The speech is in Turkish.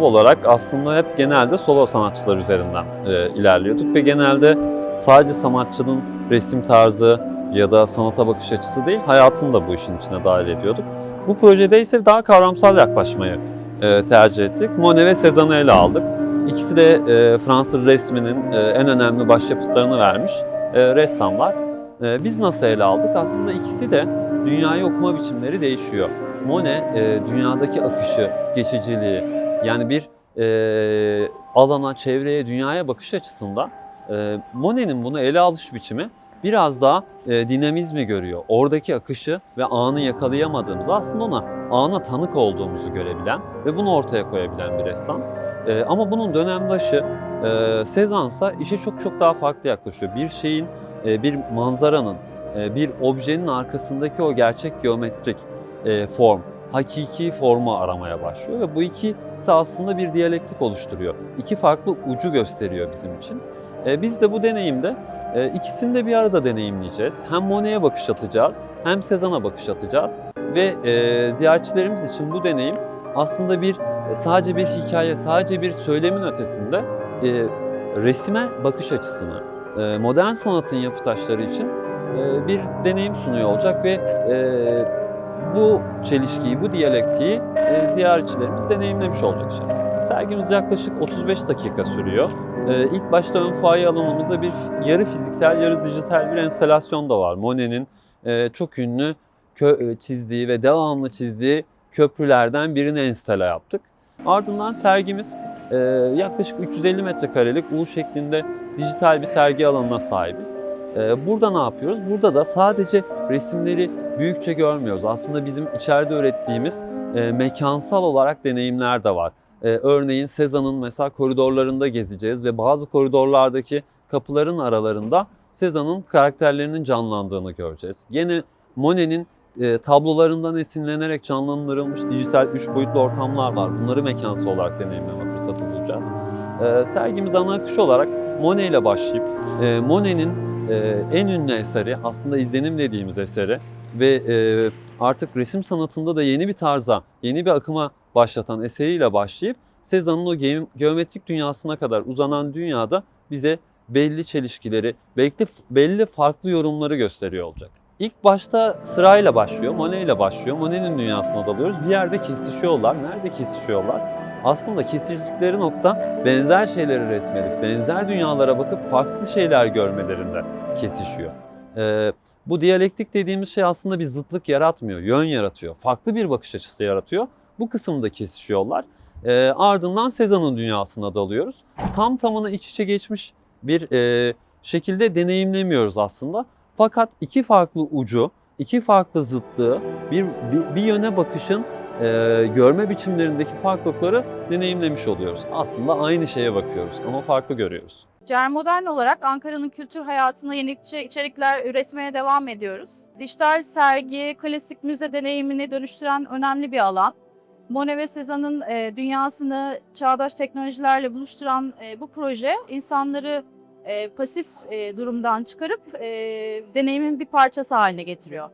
olarak aslında hep genelde solo sanatçılar üzerinden e, ilerliyorduk ve genelde sadece sanatçının resim tarzı ya da sanata bakış açısı değil, hayatını da bu işin içine dahil ediyorduk. Bu projede ise daha kavramsal yaklaşmayı e, tercih ettik. Monet ve Cézanne'ı ele aldık. İkisi de e, Fransız resminin e, en önemli başyapıtlarını vermiş e, ressamlar. E, biz nasıl ele aldık? Aslında ikisi de dünyayı okuma biçimleri değişiyor. Monet e, dünyadaki akışı, geçiciliği yani bir e, alana, çevreye, dünyaya bakış açısından e, Monet'in bunu ele alış biçimi biraz daha e, dinamizmi görüyor. Oradaki akışı ve anı yakalayamadığımız aslında ona ana tanık olduğumuzu görebilen ve bunu ortaya koyabilen bir ressam. E, ama bunun dönemdaşı e, Sezansa işe çok çok daha farklı yaklaşıyor. Bir şeyin, e, bir manzaranın, e, bir objenin arkasındaki o gerçek geometrik e, form, hakiki formu aramaya başlıyor ve bu ikisi aslında bir diyalektik oluşturuyor. İki farklı ucu gösteriyor bizim için. E, biz de bu deneyimde e, ikisini de bir arada deneyimleyeceğiz. Hem Monet'e bakış atacağız, hem Cézanne'a bakış atacağız ve e, ziyaretçilerimiz için bu deneyim aslında bir sadece bir hikaye, sadece bir söylemin ötesinde resime bakış açısını, modern sanatın yapı taşları için bir deneyim sunuyor olacak ve e, bu çelişkiyi, bu diyalektiği e, ziyaretçilerimiz deneyimlemiş olacak inşallah. Sergimiz yaklaşık 35 dakika sürüyor. E, ilk başta ön fuaye alanımızda bir yarı fiziksel, yarı dijital bir enstalasyon da var. Monet'in e, çok ünlü kö- e, çizdiği ve devamlı çizdiği köprülerden birini enstala yaptık. Ardından sergimiz e, yaklaşık 350 metrekarelik U şeklinde dijital bir sergi alanına sahibiz. E, burada ne yapıyoruz? Burada da sadece resimleri büyükçe görmüyoruz. Aslında bizim içeride ürettiğimiz e, mekansal olarak deneyimler de var. E, örneğin Sezan'ın mesela koridorlarında gezeceğiz ve bazı koridorlardaki kapıların aralarında Sezan'ın karakterlerinin canlandığını göreceğiz. Yine Monet'in e, tablolarından esinlenerek canlandırılmış dijital üç boyutlu ortamlar var. Bunları mekansal olarak deneyimleme fırsatı bulacağız. Sergimiz ana akış olarak Monet ile başlayıp Monet'in e, en ünlü eseri aslında izlenim dediğimiz eseri ve e, artık resim sanatında da yeni bir tarza, yeni bir akıma başlatan eseriyle başlayıp Cézanne'ın o ge- geometrik dünyasına kadar uzanan dünyada bize belli çelişkileri, belli, belli farklı yorumları gösteriyor olacak. İlk başta sırayla başlıyor, Monet ile başlıyor. Monet'in dünyasına dalıyoruz. Bir yerde kesişiyorlar. Nerede kesişiyorlar? Aslında kesiştikleri nokta benzer şeyleri resmedip, benzer dünyalara bakıp farklı şeyler görmelerinde kesişiyor. Ee, bu diyalektik dediğimiz şey aslında bir zıtlık yaratmıyor, yön yaratıyor. Farklı bir bakış açısı yaratıyor. Bu kısımda kesişiyorlar. Ee, ardından Sezan'ın dünyasına dalıyoruz. Tam tamına iç içe geçmiş bir e, şekilde deneyimlemiyoruz aslında. Fakat iki farklı ucu, iki farklı zıtlığı, bir, bir, bir yöne bakışın e, görme biçimlerindeki farklılıkları deneyimlemiş oluyoruz. Aslında aynı şeye bakıyoruz ama farklı görüyoruz. Cermodern olarak Ankara'nın kültür hayatına yenilikçi içerikler üretmeye devam ediyoruz. Dijital sergi, klasik müze deneyimini dönüştüren önemli bir alan. Monet ve Cézanne'ın e, dünyasını çağdaş teknolojilerle buluşturan e, bu proje insanları e, pasif e, durumdan çıkarıp e, deneyimin bir parçası haline getiriyor.